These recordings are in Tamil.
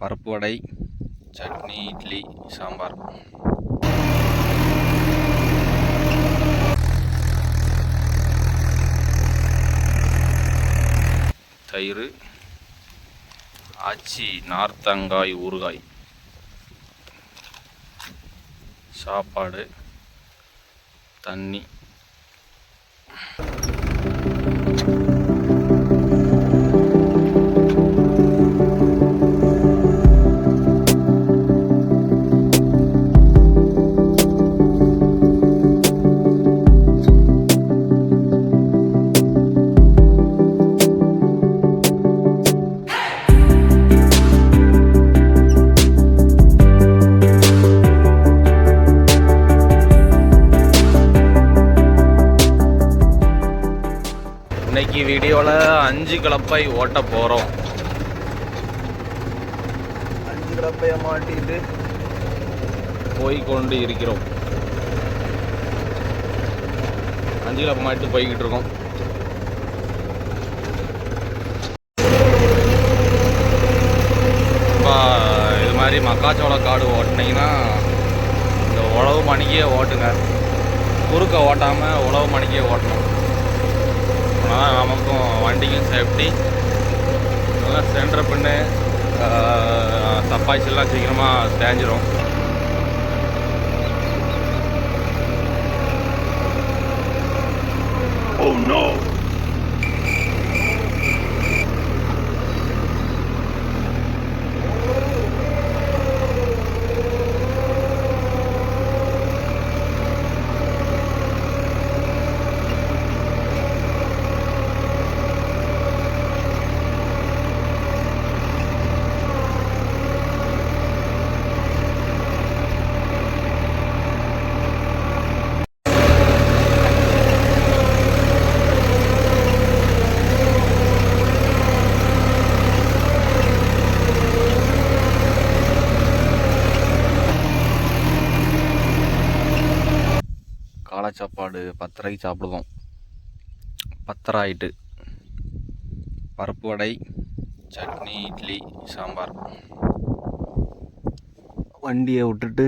பருப்பு வடை சட்னி இட்லி சாம்பார். தயிர் ஆச்சி நார்த்தங்காய் ஊறுகாய். சாப்பாடு தண்ணி. அஞ்சு கலப்பை ஓட்ட போகிறோம் அஞ்சு கலப்பைய மாட்டிட்டு போய் கொண்டு இருக்கிறோம். அஞ்சு கலப்பை மாட்டு போய்கிட்டு இருக்கோம். இது மாதிரி மக்காச்சோள காடு ஓட்டினீங்கன்னா இந்த உழவு மணிக்கே ஓட்டுங்க. குறுக்க ஓட்டாமல் உழவு மணிக்கே ஓட்டணும். அதனால் நமக்கும் வண்டிக்கும் சேஃப்டி நல்லா சென்டர் பண்ணு. சப்பாய்ச்செல்லாம் சீக்கிரமாக தேஞ்சிரும். Oh, காலை சாப்பாடு பத்தரைக்கு சாப்பிடுவோம். பத்தரை ஆயிட்டு பருப்பு வடை சட்னி இட்லி சாம்பார். வண்டியை விட்டுட்டு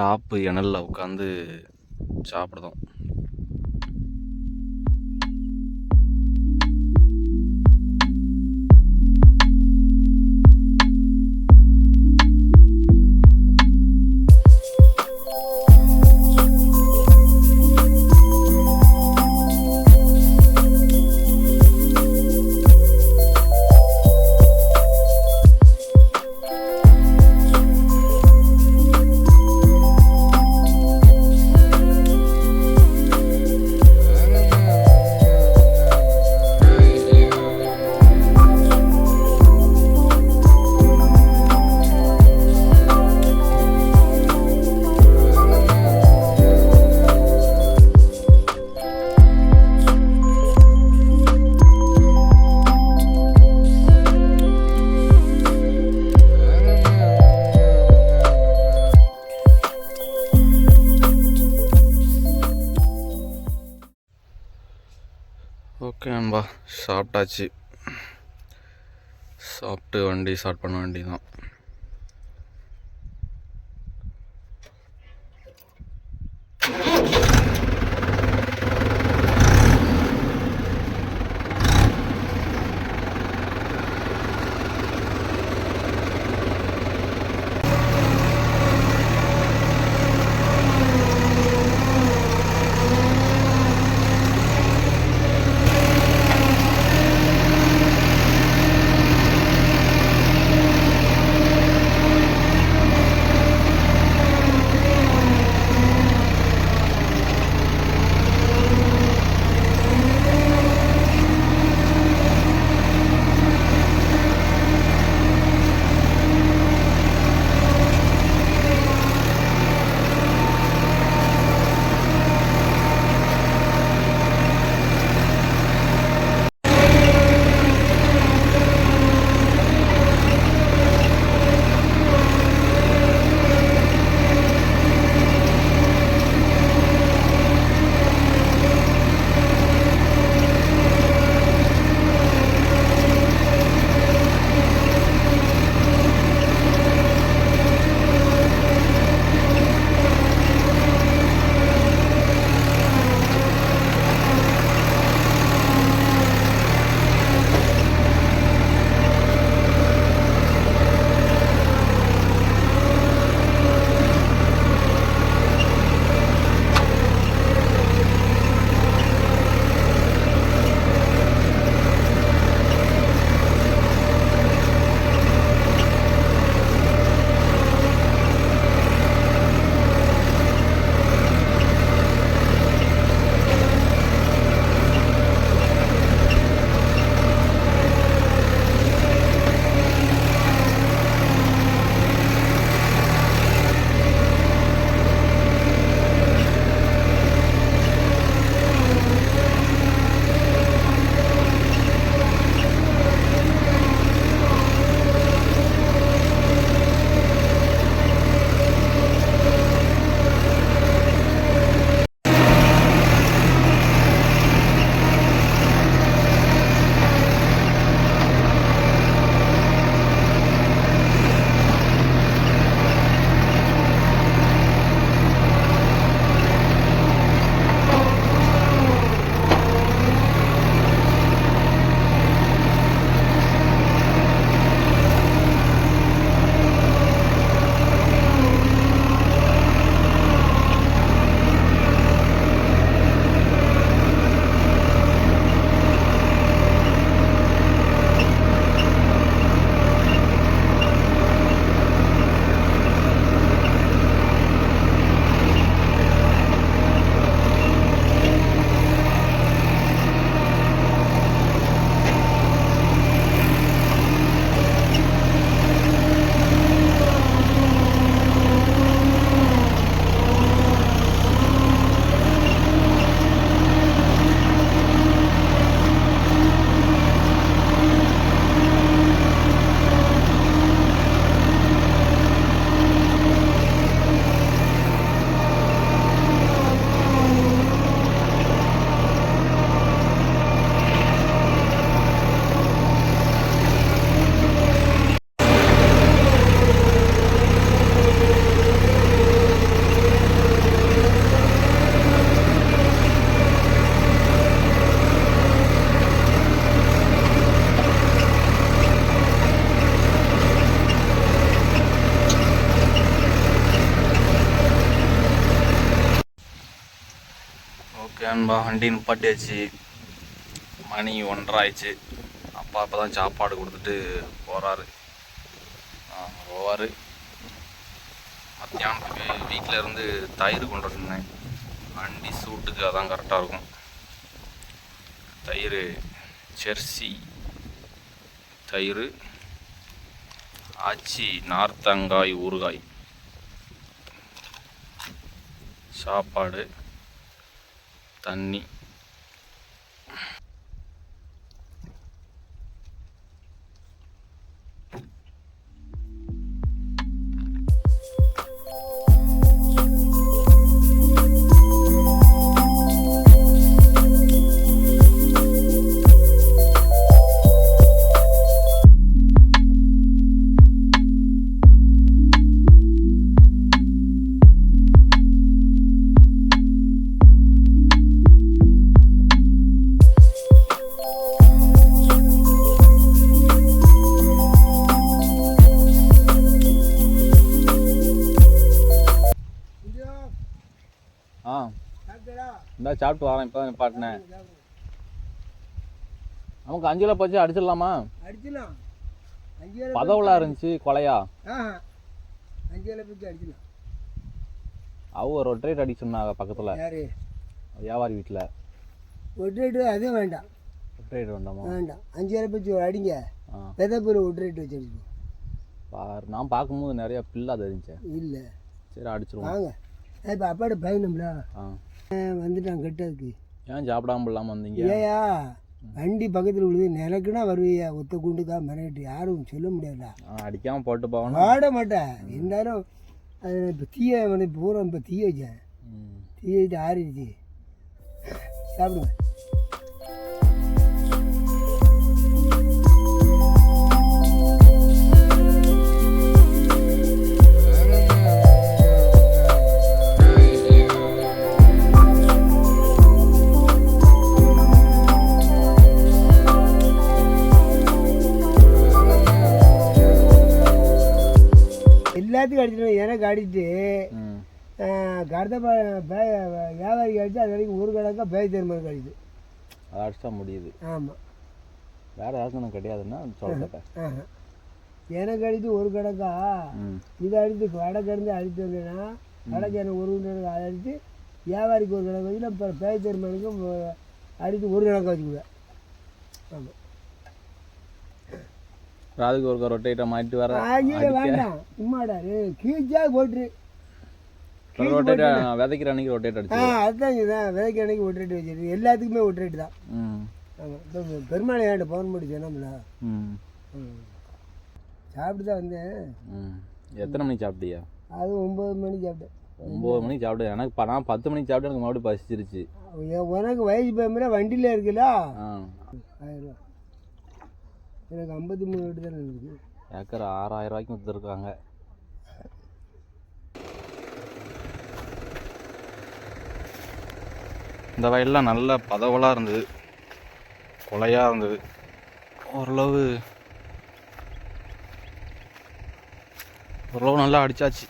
டாப்பு இணலில் உட்காந்து சாப்பிடுதோம். ஓகே சாப்பிட்டாச்சு. சாப்பிட்டு வண்டி ஸ்டார்ட் பண்ண வேண்டியதான் நண்பா வண்டி நிப்பாட்டியாச்சு. மணி ஒன்றாயிடுச்சு அப்பா அப்போ தான் சாப்பாடு கொடுத்துட்டு போகிறாரு போவார். மத்தியானத்துக்கு வீட்டில் இருந்து தயிர் கொண்டு வந்தேன் வண்டி சூட்டுக்கு அதான் கரெக்டாக இருக்கும். தயிர் ஜெர்சி தயிர் ஆச்சி நார்த்தங்காய் ஊறுகாய். சாப்பாடு. தண்ணி இந்த சாப்பிட்டு வரேன் இப்போ தான் பாட்டினேன். நமக்கு அஞ்சு கிலோ பச்சு அடிச்சிடலாமா? அடிக்கலாம் அஞ்சு பதவலாக இருந்துச்சு கொலையா? அஞ்சு அவ ஒரு ட்ரேட் அடிக்க சொன்னாங்க பக்கத்தில். யாரு? வியாபாரி வீட்டில் ஒட்ரேட்டு அதுவும் வேண்டாம். ட்ரேட் வேண்டாமா? வேண்டாம். அஞ்சு ஏழை பிடிச்சி அடிங்க. விதை பேர் ஒட்ரேட்டு வச்சு அடிச்சுக்கோ பாரு நான் பார்க்கும்போது நிறைய பில்லா தெரிஞ்சேன். இல்லை. சரி அடிச்சிருவோம். வாங்க. இப்போ அப்பாட்ட பயணும்ல ஆ. வந்துட்டான் கெட்டதுக்கு. ஏன் சாப்பிடாம இல்லாமல் வந்தீங்க? ஏயா வண்டி பக்கத்தில் விழுது நினைக்குனா வருவியா? ஒத்த குண்டுக்கா மிரட்டு. யாரும் சொல்ல முடியாதுடா. ஆ அடிக்காமல் போட்டு போகணும். பாட மாட்டேன். இருந்தாலும் அது இப்போ தீய பூரா இப்போ தீய வச்சேன். தீய வச்சு ஆறிடுச்சு. சாப்பிடுங்க. எல்லாத்துக்கும் அடிச்சிடும் எனக்கு அடிச்சு. ம். கருத்த வியாபாரிக்கு அடிச்சு அது வரைக்கும் ஒரு கணக்காக பேய் தருமாருக்கு அடிச்சு அடிச்சா முடியுது. ஆமாம் வேறு யாருக்கும் கிடையாதுன்னா ஆஹா. எனக்கு அடித்து ஒரு கணக்கா? இதை அடித்து வடக்கிருந்து அடித்து வந்தேன்னா வடக்கு எனக்கு ஒரு கணக்கு அதை அடித்து வியாபாரிக்கு ஒரு கணக்கு வச்சு அப்புறம் பேய் தருமானுக்கும் அடித்து ஒரு கணக்கு வச்சுக்குவேன். ஆமாம் அதுக்கு ஒரு ரொட்டேட்டை மாட்டிட்டு வர சும்மாடா கீச்சா போட்டுரு. ரொட்டேட்டை விதைக்கிற அன்னைக்கு ரொட்டேட் அடிச்சு அதுதான் இதுதான் விதைக்கு அன்னைக்கு ஒட்ரேட் வச்சிருக்கு எல்லாத்துக்குமே ஒட்ரேட் தான். ஆமாம் பெருமாள் ஏன்ட்ட பவன் பண்ணி சொன்னோம்ல சாப்பிட்டு தான் வந்தேன். ம். எத்தனை மணிக்கு சாப்பிட்டியா? அது ஒம்பது மணிக்கு சாப்பிட்டேன். ஒம்பது மணிக்கு சாப்பிட்டு எனக்கு நான் பத்து மணிக்கு சாப்பிட்டு எனக்கு மறுபடியும் பசிச்சிருச்சு. உனக்கு வயசு வண்டியில் இருக்குல்ல? ஆயிரம் எனக்கு ஐம்பத்தி மூணு வீடு தானே இருக்குது ஏக்கர் ஆறாயிரம் ரூபாய்க்கு விற்றுருக்காங்க இந்த வயல்லாம் நல்ல பதவலாக இருந்தது. கொலையாக இருந்தது. ஓரளவு ஓரளவு நல்லா அடிச்சாச்சு.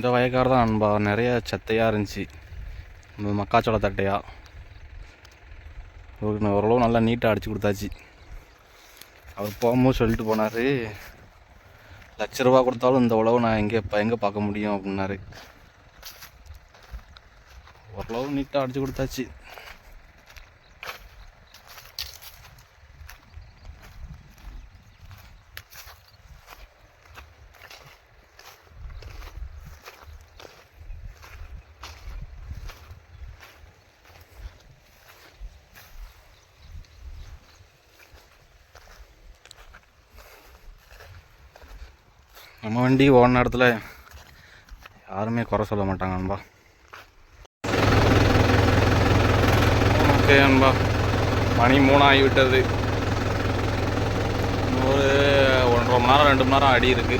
இந்த வயக்காடு தான் நண்பா. நிறைய சத்தையாக இருந்துச்சு. இந்த மக்காச்சோள தட்டையாக ஒரு ஓரளவு நல்லா நீட்டாக அடித்து கொடுத்தாச்சு. அவர் போகும்போது சொல்லிட்டு போனார் லட்ச ரூபா கொடுத்தாலும் இந்த உழவு நான் எங்கே இப்போ எங்கே பார்க்க முடியும்? அப்படின்னாரு. ஓரளவு நீட்டாக அடித்து கொடுத்தாச்சு. நம்ம வண்டி ஓடின இடத்துல யாருமே குறை சொல்ல மாட்டாங்க அன்பா. ஓகே அன்பா. மணி மூணாகி விட்டது ஒரு ஒன்றரை மணி நேரம் ரெண்டு மணி நேரம் அடி இருக்கு.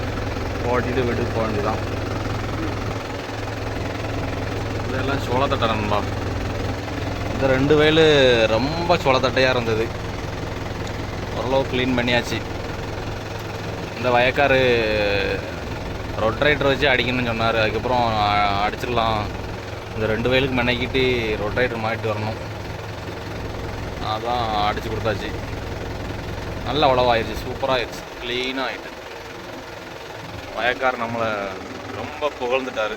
ஓட்டிட்டு வீட்டுக்கு போக வேண்டியதான் இதெல்லாம் சோளத்தட்டை நண்பா இந்த ரெண்டு வயலு ரொம்ப சோளத்தட்டையாக இருந்தது. ஓரளவு க்ளீன் பண்ணியாச்சு. இந்த வயக்காரு ரைடர் வச்சு அடிக்கணும்னு சொன்னார். அதுக்கப்புறம் அடிச்சிடலாம். இந்த ரெண்டு வயலுக்கு மெனக்கிட்டு ரொட் ரைடர் மாட்டிட்டு வரணும். அதான் அடித்து கொடுத்தாச்சு. நல்ல உழவாயிருச்சு. சூப்பராக ஆயிடுச்சு க்ளீனாக ஆயிட்டு. வயக்கார் நம்மளை ரொம்ப புகழ்ந்துட்டாரு.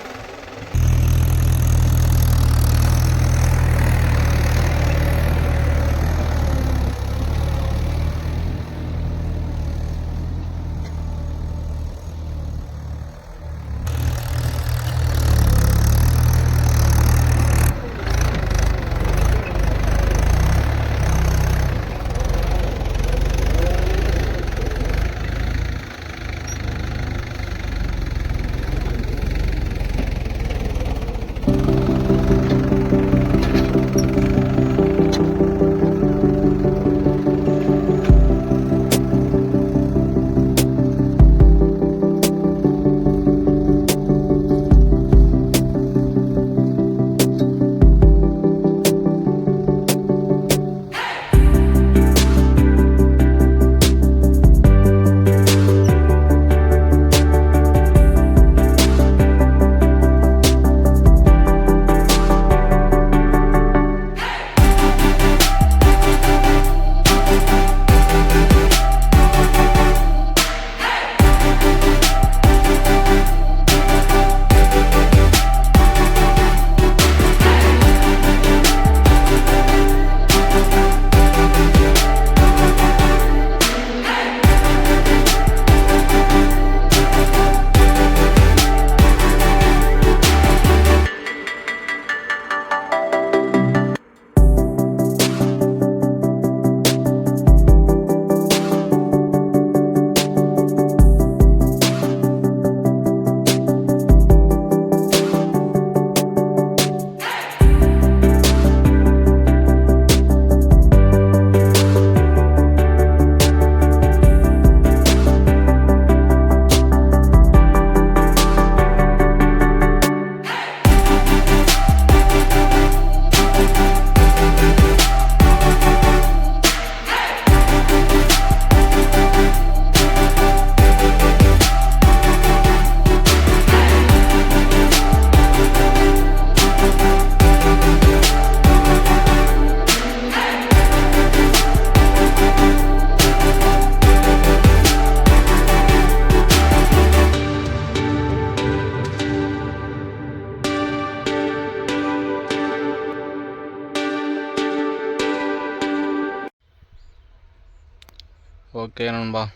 ஓகே நண்பா.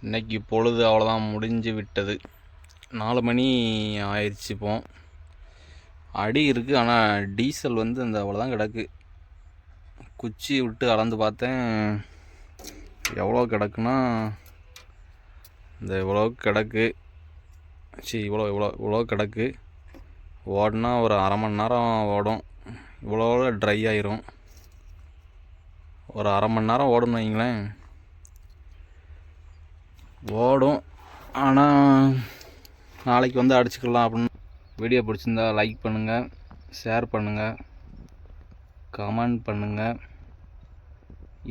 இன்னைக்கு பொழுது அவ்வளோதான் முடிஞ்சு விட்டது. நாலு மணி ஆயிடுச்சு இப்போ. அடி இருக்குது ஆனால் டீசல் வந்து அந்த அவ்வளோதான் கிடக்கு. குச்சி விட்டு அளந்து பார்த்தேன். எவ்வளோ கிடக்குன்னா இந்த இவ்வளோ கிடக்கு. சரி இவ்வளோ இவ்வளோ இவ்வளோ கிடக்கு. ஓடினா ஒரு அரை மணி நேரம் ஓடும். இவ்வளோ ட்ரை ஆயிரும். ஒரு அரை மணி நேரம் ஓடணும் வைங்களேன். ஓடும். ஆனால் நாளைக்கு வந்து அடிச்சுக்கலாம் அப்படின்னு வீடியோ பிடிச்சிருந்தா லைக் பண்ணுங்கள் ஷேர் பண்ணுங்கள் கமெண்ட் பண்ணுங்கள்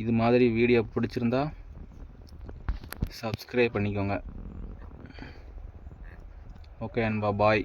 இது மாதிரி வீடியோ பிடிச்சிருந்தா சப்ஸ்கிரைப் பண்ணிக்கோங்க. ஓகே அன்பா பாய்